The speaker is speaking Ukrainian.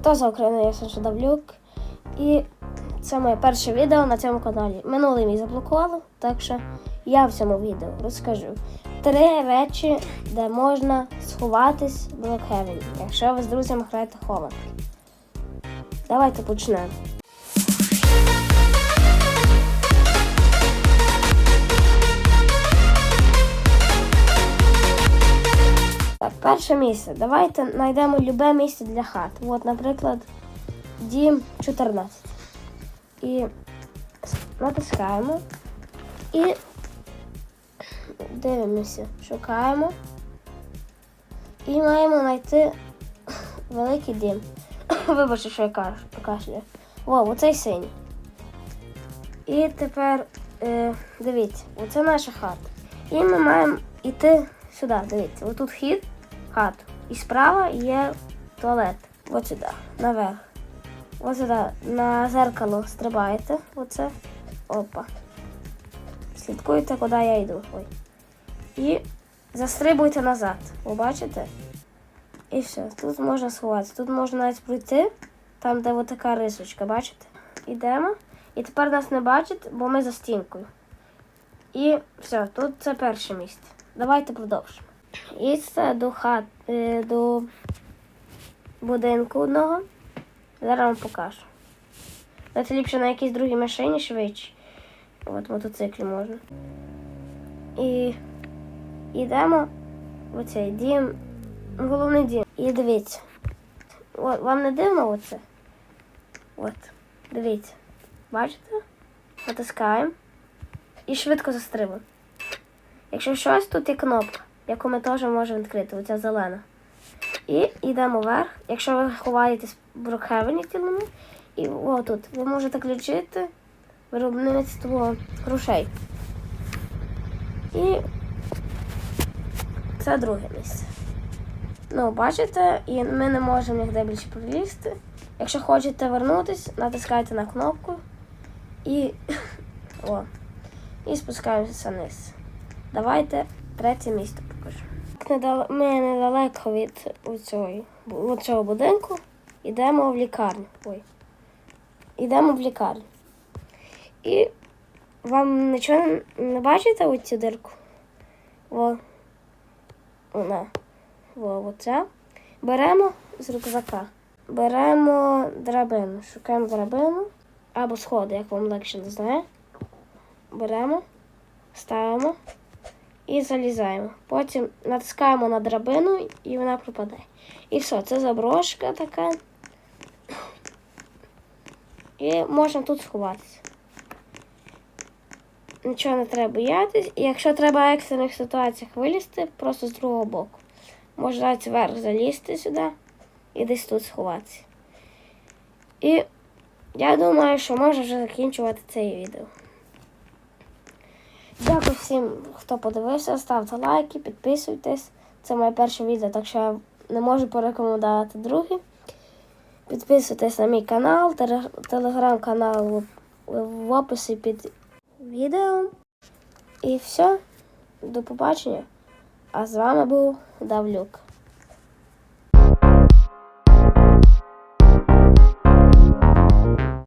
Хто за Україну, я Саша Давлюк. І це моє перше відео на цьому каналі. Минулий мій заблокували, так що я в цьому відео розкажу три речі, де можна сховатись в Блокхевені, якщо ви з друзями граєте хованки. Давайте почнемо. Перше місце. Давайте знайдемо любе місце для хат. От, наприклад, дім 14. І натискаємо. І дивимося, шукаємо. І маємо знайти великий дім. Вибачте, що я каш- кашляю. О, оцей синій. І тепер е, дивіться, оце наша хата. І ми маємо йти сюди, дивіться, отут вхід в хату. І справа є туалет. От сюди, наверх. Ось сюди на зеркало стрибаєте. Оце. Опа. Слідкуйте, куди я йду. Ой. І застрибуйте назад. Ви бачите? І все. Тут можна сховатися. Тут можна навіть пройти, там, де така рисочка, бачите? Ідемо. І тепер нас не бачать, бо ми за стінкою. І все, тут це перше місце. Давайте продовжимо. І це до хат, е, до будинку одного. Зараз вам покажу. Це ліпше на якійсь другій машині швидше. От мотоциклі можна. І йдемо в оцей дім, головний дім. І дивіться. От, вам не дивно оце? От, дивіться. Бачите? Натискаємо і швидко застрибуємо. Якщо щось, тут є кнопка, яку ми теж можемо відкрити, оця зелена. І йдемо вверх. Якщо ви ховаєтесь в Брокхевені цілому, і отут ви можете включити виробництво грошей. І це друге місце. Ну, бачите, і ми не можемо ніде більше пролізти. Якщо хочете вернутись, натискайте на кнопку і, о, і спускаємося вниз. Давайте третє місце покажу. Ми недалеко від цього, будинку йдемо в лікарню. Ой. Йдемо в лікарню. І вам нічого не- бачите оцю дирку? Во. Вона. Во, оця. Беремо з рюкзака. Беремо драбину. Шукаємо драбину. Або сходи, як вам легше не знає. Беремо, ставимо і залізаємо. Потім натискаємо на драбину і вона пропадає. І все, це заброшка така. І можна тут сховатися. Нічого не треба боятись. І якщо треба в екстрених ситуаціях вилізти, просто з другого боку. Можна навіть вверх залізти сюди і десь тут сховатися. І я думаю, що можна вже закінчувати це відео. Дякую всім, хто подивився. Ставте лайки, підписуйтесь. Це моє перше відео, так що я не можу порекомендувати друге. Підписуйтесь на мій канал, телеграм-канал в, описі під відео. І все. До побачення. А з вами був Давлюк.